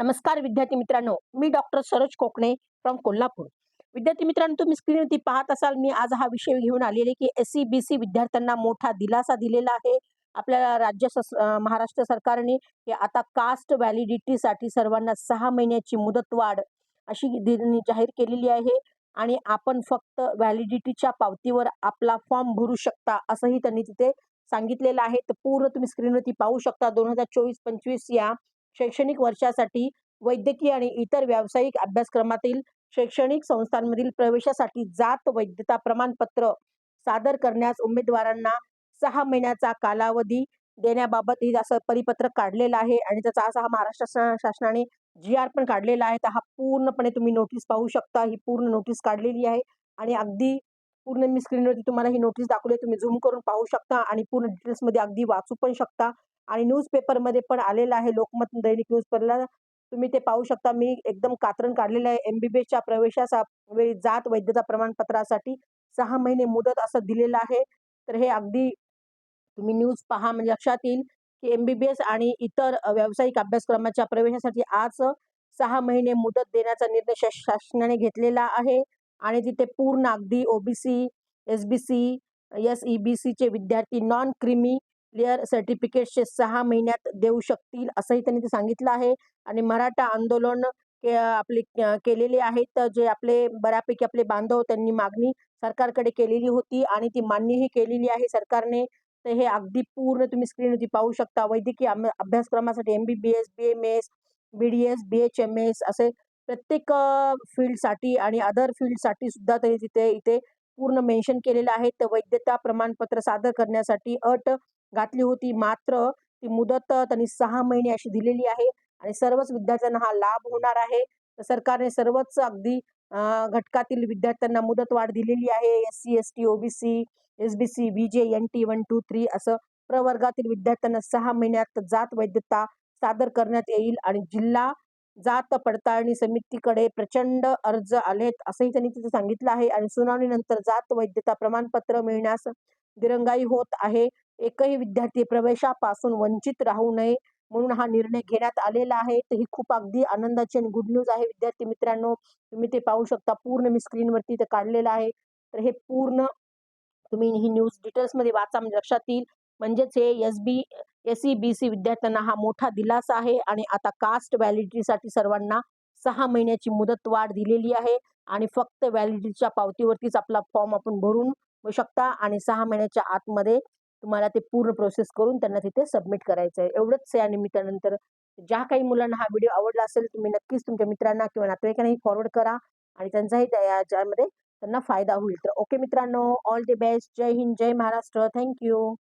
नमस्कार विद्यार्थी मित्रांनो मी डॉक्टर सरोज कोकणे फ्रॉम कोल्हापूर. विद्यार्थी मित्रांनो तुम्ही स्क्रीनवरती पाहत असाल मी आज हा विषय घेऊन आलेले की एस सी बी सी विद्यार्थ्यांना मोठा दिलासा दिलेला आहे. आपल्याला राज्य सस महाराष्ट्र सरकारने की आता कास्ट व्हॅलिडिटीसाठी सर्वांना सहा महिन्याची मुदतवाढ अशी दि- जाहीर केलेली आहे आणि आपण फक्त व्हॅलिडिटीच्या पावतीवर आपला फॉर्म भरू शकता असंही त्यांनी तिथे सांगितलेलं आहे. तर पूर्ण तुम्ही स्क्रीनवरती पाहू शकता दोन हजार चोवीस पंचवीस या शैक्षणिक वर्षासाठी वैद्यकीय आणि इतर व्यावसायिक अभ्यासक्रमातील शैक्षणिक संस्थांमधील प्रवेशासाठी जात वैधता प्रमाणपत्र सादर करण्यास उमेदवारांना सहा महिन्याचा कालावधी देण्याबाबत ही असं परिपत्रक काढलेलं आहे आणि त्याचा असा हा महाराष्ट्र शासनाने जी आर पण काढलेला आहे. तर हा पूर्णपणे तुम्ही नोटीस पाहू शकता. ही पूर्ण नोटीस काढलेली आहे आणि अगदी पूर्ण मी स्क्रीनवरती तुम्हाला ही नोटीस दाखवली तुम्ही झूम करून पाहू शकता आणि पूर्ण डिटेल्समध्ये अगदी वाचू पण शकता. आणि न्यूजपेपरमध्ये पण आलेलं आहे. लोकमत दैनिक न्यूजपेपरला तुम्ही ते पाहू शकता. मी एकदम कात्रण काढलेलं आहे. एमबीबीएसच्या प्रवेशाचा वेळी जात वैद्यता प्रमाणपत्रासाठी सहा महिने मुदत असं दिलेलं आहे. तर हे अगदी तुम्ही न्यूज पहा. म्हणजे लक्षात येईल की एमबीबीएस आणि इतर व्यावसायिक अभ्यासक्रमाच्या प्रवेशासाठी आज सहा महिने मुदत देण्याचा निर्णय शासनाने घेतलेला आहे. आणि तिथे पूर्ण अगदी OBC S B C S E B सीचे विद्यार्थी नॉन क्रिमी क्लिअर सर्टिफिकेटचे सहा महिन्यात देऊ शकतील असंही त्यांनी ते सांगितलं आहे. आणि मराठा आंदोलन के आपले केलेले आहेत तर जे आपले बऱ्यापैकी आपले बांधव त्यांनी मागणी सरकारकडे केलेली होती आणि ती मान्यही केलेली आहे सरकारने. तर हे अगदी पूर्ण तुम्ही स्क्रीनवरती पाहू शकता. वैद्यकीय अभ्यासक्रमासाठी M B B S B M S B D S B H M S असे प्रत्येक फील्डसाठी आणि अदर फील्डसाठी सुद्धा त्यांनी तिथे इथे पूर्ण मेन्शन केलेलं आहे. तर वैधता प्रमाणपत्र सादर करण्यासाठी अट घातली होती. मात्र ती मुदत त्यांनी सहा महिने अशी दिलेली आहे आणि सर्वच विद्यार्थ्यांना हा लाभ होणार आहे. तर सरकारने सर्वच अगदी घटकातील विद्यार्थ्यांना मुदतवाढ दिलेली आहे. S C S T OBC S B C B J N T one two three असं प्रवर्गातील विद्यार्थ्यांना सहा महिन्यात जात वैधता सादर करण्यात येईल आणि जिल्हा जात पडताळणी समितीकडे प्रचंड अर्ज आलेत असंही त्यांनी तिथे सांगितलं आहे. आणि सुनावणीनंतर जात वैधता प्रमाणपत्र मिळण्यास दिरंगाई होत आहे. एकही विद्यार्थी प्रवेशापासून वंचित राहू नये म्हणून हा निर्णय घेण्यात आलेला आहे. तर ही खूप अगदी आनंदाची आणि गुड न्यूज आहे. विद्यार्थी मित्रांनो तुम्ही ते पाहू शकता. पूर्ण मी स्क्रीनवरती ते काढलेलं आहे. तर हे पूर्ण तुम्ही ही न्यूज डिटेल्समध्ये वाचा. म्हणजे लक्षात येईल. म्हणजेच हे S B S C B C विद्यार्थ्यांना हा मोठा दिलासा आहे आणि आता कास्ट व्हॅलिडिटीसाठी सर्वांना सहा महिन्याची मुदत वाढ दिलेली आहे आणि फक्त व्हॅलिडिटीच्या पावतीवरतीच आपला फॉर्म आपण भरून शकता आणि सहा महिन्याच्या आतमध्ये तुम्हाला ते पूर्ण प्रोसेस करून त्यांना तिथे सबमिट करायचं आहे. एवढंच या निमित्तानंतर ज्या काही मुलांना हा व्हिडिओ आवडला असेल तुम्ही नक्कीच तुमच्या मित्रांना किंवा नातेवाईकांनाही फॉरवर्ड करा आणि त्यांचाही त्या- याच्यामध्ये त्यांना फायदा होईल. तर ओके मित्रांनो ऑल द बेस्ट जय हिंद जय महाराष्ट्र. Thank you